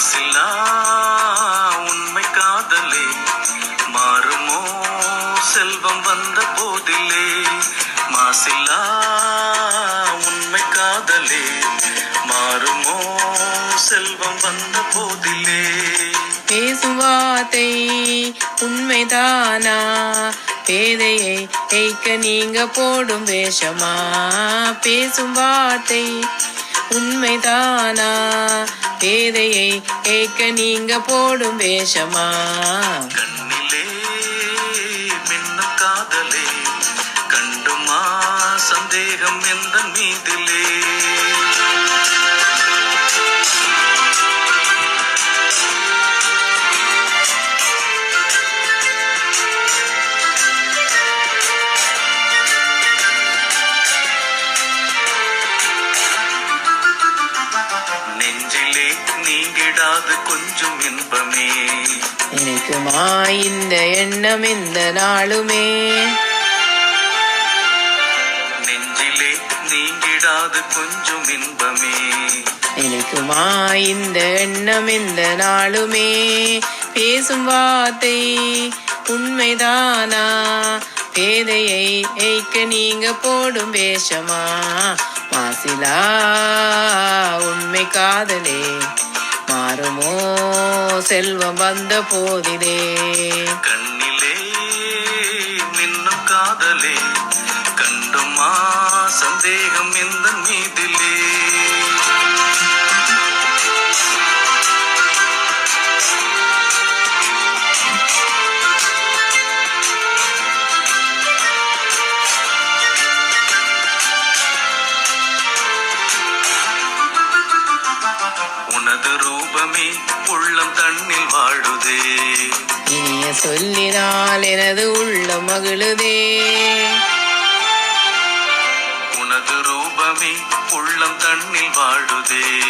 மனசில்லா உண்மை காதலே. மாறுமோ செல்வம் வந்த போதிலே. மாசில்லா உண்மை காதலே. மாறுமோ செல்வம் வந்த போதிலே. பேசுவார்த்தை உண்மைதானா? பேதையை எய்க்க நீங்க போடும் வேஷமா? பேசும் வார்த்தை உண்மைதானா? பேதையை ஏய்க்க நீங்க போடும் வேஷமா? கண்ணிலே மின்னும் காதலே கண்டுமா சந்தேகம் எந்த மீதிலே? நீங்கிடாது கொஞ்சம் இன்பமே. நினைக்குமா இந்த எண்ணம் இந்த நாளுமே. நெஞ்சிலே நீங்கிடாது கொஞ்சம் இன்பமே. நினைக்குமா இந்த எண்ணம் இந்த நாளுமே. பேசும் வார்த்தை உண்மைதானா? பேதையை ஏய்க்க நீங்க போடும் வேஷமா? மாசிலா உண்மை காதலே. மாறுமோ? செல்வம் வந்த போதிலே. கண்ணிலே மின்னும் காதலே. ரூபமே உள்ளம் தன்னில் வாழுதே. இனிய சொல்லினால் எனது உள்ள மகிழுதே. உனது ரூபமே உள்ளம் தன்னில் வாழுதே.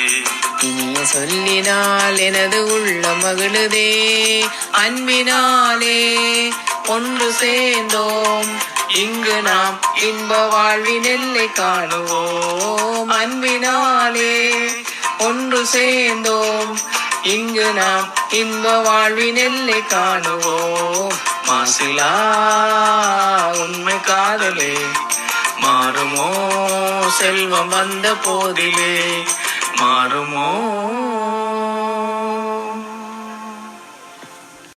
இனிய சொல்லினால் எனது உள்ள மகிழுதே. அன்பினாலே ஒன்று சேர்ந்தோம். இங்கு நாம் இன்ப வாழ்வின் எல்லை காணுவோம். அன்பினாலே ஒன்று சேர்ந்தோம். இங்கு நாம் இன்ப வாழ்வின் எல்லை காணுவோம். மாசிலா உண்மை காதலே மாறுமோ செல்வம் வந்த போதிலே மாறுமோ